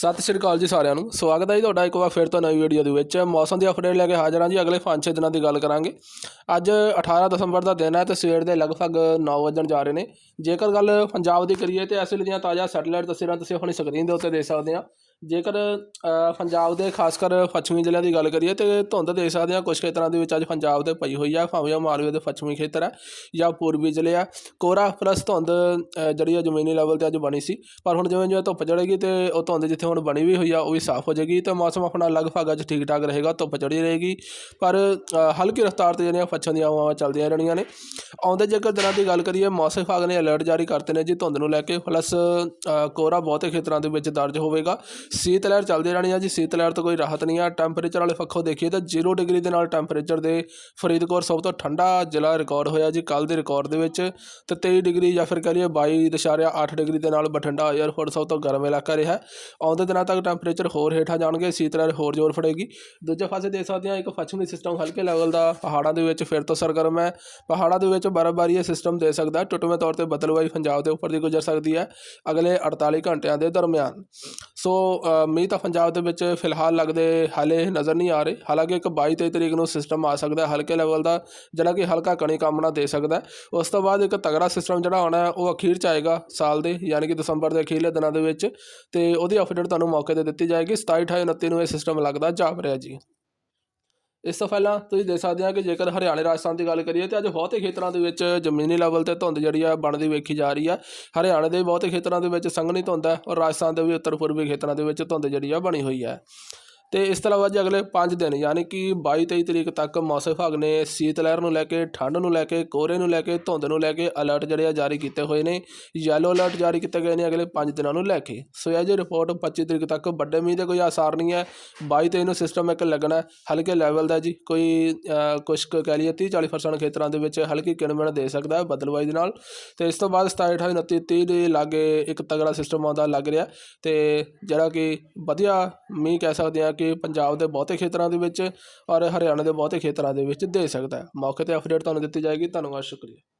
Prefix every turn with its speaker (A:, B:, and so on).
A: ਸਤਿ ਸ਼੍ਰੀ ਅਕਾਲ ਜੀ ਸਾਰਿਆਂ ਨੂੰ। ਸਵਾਗਤ ਹੈ ਜੀ ਤੁਹਾਡਾ ਇੱਕ ਵਾਰ ਫਿਰ ਤੋਂ ਨਵੀਂ ਵੀਡੀਓ ਦੇ ਵਿੱਚ। ਮੌਸਮ ਦੀ ਅਪਡੇਟ ਲੈ ਕੇ ਹਾਜ਼ਰ ਹਾਂ ਜੀ। ਅਗਲੇ 5-6 ਦਿਨਾਂ ਦੀ ਗੱਲ ਕਰਾਂਗੇ। ਅੱਜ 18 ਦਸੰਬਰ ਦਾ ਦਿਨ ਹੈ ਤੇ ਸਵੇਰ ਦੇ ਲਗਭਗ 9 ਵਜਣ ਜਾ ਰਹੇ ਨੇ। ਜੇਕਰ ਗੱਲ ਪੰਜਾਬ ਦੀ ਕਰੀਏ ਤੇ ਇਸ ਦੀਆਂ ਤਾਜ਼ਾ ਸੈਟੇਲਾਈਟ ਤਸਵੀਰਾਂ ਤੁਸੀਂ ਆਪਣੀ ਸਕਰੀਨ ਦੇ ਉੱਤੇ ਦੇਖ ਸਕਦੇ ਆ ਜੇਕਰ ਪੰਜਾਬ ਦੇ ਖਾਸ ਕਰ ਪੱਛਮੀ ਜ਼ਿਲ੍ਹਿਆਂ ਦੀ ਗੱਲ ਕਰੀਏ ਤਾਂ ਧੁੰਦ ਦੇਖ ਸਕਦੇ ਹਾਂ ਕੁਝ ਖੇਤਰਾਂ ਦੇ ਵਿੱਚ ਅੱਜ ਪੰਜਾਬ ਦੇ ਪਈ ਹੋਈ ਆ ਭਾਵੇਂ ਉਹ ਮਾਲਵੇ ਦੇ ਪੱਛਮੀ ਖੇਤਰ ਹੈ ਜਾਂ ਪੂਰਬੀ ਜ਼ਿਲ੍ਹੇ ਆ। ਕੋਰਾ ਪਲੱਸ ਧੁੰਦ ਜਿਹੜੀ ਆ ਜ਼ਮੀਨੀ ਲੈਵਲ ਤੇ ਅੱਜ ਬਣੀ ਸੀ। ਪਰ ਹੁਣ ਜਿਵੇਂ ਜਿਵੇਂ ਧੁੱਪ ਚੜੇਗੀ ਤੇ ਉਹ ਧੁੰਦ ਜਿੱਥੇ ਹੁਣ ਬਣੀ ਵੀ ਹੋਈ ਆ ਉਹ ਵੀ ਸਾਫ਼ ਹੋ ਜਾਏਗੀ ਤੇ ਮੌਸਮ ਆਪਣਾ ਲਗਭਗ ਅੱਜ ਠੀਕ ਠਾਕ ਰਹੇਗਾ ਧੁੱਪ ਚੜੀ ਰਹੇਗੀ। ਪਰ ਹਲਕੀ ਰਫ਼ਤਾਰ ਤੇ ਜਿਹੜੀਆਂ ਪੱਛਮ ਦੀਆਂ ਹਵਾਵਾਂ ਚੱਲਦੀਆਂ ਰਹਿਣੀਆਂ ਨੇ। ਆਉਂਦੇ ਜੇਕਰ ਦਿਨਾਂ ਦੀ ਗੱਲ ਕਰੀਏ ਮੌਸਮ ਵਿਭਾਗ ਨੇ ਅਲਰਟ ਜਾਰੀ ਕਰਤੇ ਨੇ ਜੀ ਧੁੰਦ ਨੂੰ ਲੈ ਕੇ ਪਲੱਸ ਅ, ਕੋਹਰਾ ਬਹੁਤੇ ਖੇਤਰਾਂ ਦੇ ਵਿੱਚ ਦਰਜ ਹੋਵੇਗਾ। ਸੀਤ ਲਹਿਰ ਚੱਲਦੀ ਰਹਿਣੀ ਆ ਜੀ। ਸੀਤ ਲਹਿਰ ਤੋਂ ਕੋਈ ਰਾਹਤ ਨਹੀਂ ਆ। ਟੈਂਪਰੇਚਰ ਵਾਲੇ ਪੱਖੋਂ ਦੇਖੀਏ ਤਾਂ 0 ਡਿਗਰੀ ਦੇ ਨਾਲ ਟੈਂਪਰੇਚਰ ਦੇ ਫਰੀਦਕੋਟ ਸਭ ਤੋਂ ਠੰਡਾ ਜ਼ਿਲ੍ਹਾ ਰਿਕਾਰਡ ਹੋਇਆ ਜੀ। ਕੱਲ ਦੇ ਰਿਕਾਰਡ ਦੇ ਵਿੱਚ ਤੇ 23 ਡਿਗਰੀ ਜਾਂ ਫਿਰ ਕਹ ਲਈਏ 22.8 ਡਿਗਰੀ ਦੇ ਨਾਲ ਬਠਿੰਡਾ ਏਅਰਪੋਰਟ ਸਭ ਤੋਂ ਗਰਮ ਇਲਾਕਾ ਰਿਹਾ। ਆਉਂਦੇ ਦਿਨਾਂ ਤੱਕ ਟੈਂਪਰੇਚਰ ਹੋਰ ਹੇਠਾਂ ਜਾਣਗੇ। ਸੀਤ ਲਹਿਰ ਹੋਰ ਜ਼ੋਰ ਫੜੇਗੀ। ਦੂਜੇ ਪਾਸੇ ਦੇਖ ਸਕਦੇ ਹਾਂ, ਇੱਕ ਪੱਛਮੀ ਸਿਸਟਮ ਹਲਕੇ ਲੈਵਲ ਦਾ ਪਹਾੜਾਂ ਦੇ ਵਿੱਚ ਫਿਰ ਤੋਂ ਸਰਗਰਮ ਹੈ। ਪਹਾੜਾਂ ਦੇ ਵਿੱਚ ਬਰਫ਼ਬਾਰੀ ਇਹ ਸਿਸਟਮ ਦੇ ਸਕਦਾ ਟੁੱਟਵੇਂ ਤੌਰ ਤੇ ਬਦਲਵਾਈ ਪੰਜਾਬ ਦੇ ਉੱਪਰ ਦੀ ਗੁਜ਼ਰ ਸਕਦੀ ਹੈ ਅਗਲੇ 48 ਘੰਟਿਆਂ ਦੇ ਦਰਮਿਆਨ। ਸੋ ਮੀਂਹ ਤਾਂ ਪੰਜਾਬ ਦੇ ਵਿੱਚ ਫਿਲਹਾਲ ਲੱਗਦੇ ਹਾਲੇ ਨਜ਼ਰ ਨਹੀਂ ਆ ਰਹੇ। ਹਾਲਾਂਕਿ ਇੱਕ 22 23 ਤਰੀਕ ਨੂੰ ਸਿਸਟਮ ਆ ਸਕਦਾ ਹਲਕੇ ਲੈਵਲ ਦਾ ਜਿਹੜਾ ਕਿ ਹਲਕਾ ਕਣੀ ਕਾਮਣਾ ਦੇ ਸਕਦਾ ਉਸ ਤੋਂ ਬਾਅਦ ਇੱਕ ਤਗੜਾ ਸਿਸਟਮ ਜਿਹੜਾ ਹੋਣਾ ਉਹ ਅਖੀਰ ਚ ਆਏਗਾ ਸਾਲ ਦੇ, ਯਾਨੀ ਕਿ ਦਸੰਬਰ ਦੇ ਅਖੀਰਲੇ ਦਿਨਾਂ ਦੇ ਵਿੱਚ। ਤੇ ਉਹਦੀ ਅਪਡੇਟ ਤੁਹਾਨੂੰ ਮੌਕੇ ਤੇ ਦਿੱਤੀ ਜਾਏਗੀ। 27 28 29 ਨੂੰ ਇਹ ਸਿਸਟਮ ਲੱਗਦਾ ਜਾਪ ਰਿਹਾ ਜੀ। ਇਸ ਤੋਂ ਪਹਿਲਾਂ ਤੁਸੀਂ ਦੇਖ ਸਕਦੇ ਆ ਕਿ ਜੇਕਰ ਹਰਿਆਣੇ, ਰਾਜਸਥਾਨ ਦੀ ਗੱਲ ਕਰੀਏ ਤੇ ਅੱਜ ਬਹੁਤੇ ਖੇਤਰਾਂ ਦੇ ਵਿੱਚ ਜ਼ਮੀਨੀ ਲੈਵਲ ਤੇ ਧੁੰਦ ਜਿਹੜੀ ਆ ਬਣਦੀ ਵੇਖੀ ਜਾ ਰਹੀ ਆ। ਹਰਿਆਣੇ ਦੇ ਬਹੁਤੇ ਖੇਤਰਾਂ ਦੇ ਵਿੱਚ ਸੰਘਣੀ ਧੁੰਦ ਹੈ ਔਰ ਰਾਜਸਥਾਨ ਦੇ ਵੀ ਉੱਤਰ ਪੂਰਬੀ ਖੇਤਰਾਂ ਦੇ ਵਿੱਚ ਧੁੰਦ ਜਿਹੜੀ ਆ ਬਣੀ ਹੋਈ ਹੈ। ਅਤੇ ਇਸ ਤੋਂ ਇਲਾਵਾ ਜੀ ਅਗਲੇ ਪੰਜ ਦਿਨ ਯਾਨੀ ਕਿ ਬਾਈ ਤੇਈ ਤਰੀਕ ਤੱਕ ਮੌਸਮ ਵਿਭਾਗ ਨੇ ਸੀਤ ਲਹਿਰ ਨੂੰ ਲੈ ਕੇ ਠੰਡ ਨੂੰ ਲੈ ਕੇ ਕੋਹਰੇ ਨੂੰ ਲੈ ਕੇ ਧੁੰਦ ਨੂੰ ਲੈ ਕੇ ਅਲਰਟ ਜਿਹੜੇ ਆ ਜਾਰੀ ਕੀਤੇ ਹੋਏ ਨੇ। ਯੈਲੋ ਅਲਰਟ ਜਾਰੀ ਕੀਤੇ ਗਏ ਨੇ ਅਗਲੇ ਪੰਜ ਦਿਨਾਂ ਨੂੰ ਲੈ ਕੇ। ਸੋ ਇਹ ਜੀ ਰਿਪੋਰਟ 25 ਤਰੀਕ ਤੱਕ ਵੱਡੇ ਮੀਂਹ ਦੇ ਕੋਈ ਆਸਾਰ ਨਹੀਂ ਹੈ। ਬਾਈ ਤੇਈ ਨੂੰ ਸਿਸਟਮ ਇੱਕ ਲੱਗਣਾ ਹਲਕੇ ਲੈਵਲ ਦਾ ਜੀ। ਕੋਈ ਅ, ਕੁਛ ਕੁ ਕਹਿ ਲਈਏ 30 40% ਖੇਤਰਾਂ ਦੇ ਵਿੱਚ ਹਲਕੀ ਕਿਣਮਣ ਦੇ ਸਕਦਾ ਹੈ ਬਦਲਵਾਈ ਦੇ ਨਾਲ। ਤੇ ਇਸ ਤੋਂ ਬਾਅਦ 27 28 29 30 ਦੇ ਲਾਗੇ ਇੱਕ ਤਗੜਾ ਸਿਸਟਮ ਆਉਂਦਾ ਲੱਗ ਰਿਹਾ। ਤੇ ਜਿਹੜਾ ਕਿ ਵਧੀਆ ਮੀਂਹ ਕਹਿ ਸਕਦੇ ਆ ਕਿ ਪੰਜਾਬ ਦੇ ਬਹੁਤੇ ਖੇਤਰਾਂ ਦੇ ਵਿੱਚ ਔਰ ਹਰਿਆਣਾ ਦੇ ਬਹੁਤੇ ਖੇਤਰਾਂ ਦੇ ਵਿੱਚ ਦੇ ਸਕਦਾ ਹੈ। ਮੌਕੇ ਤੇ ਅਪਡੇਟ ਤੁਹਾਨੂੰ ਦਿੱਤੀ ਜਾਏਗੀ। ਧੰਨਵਾਦ, ਸ਼ੁਕਰੀਆ।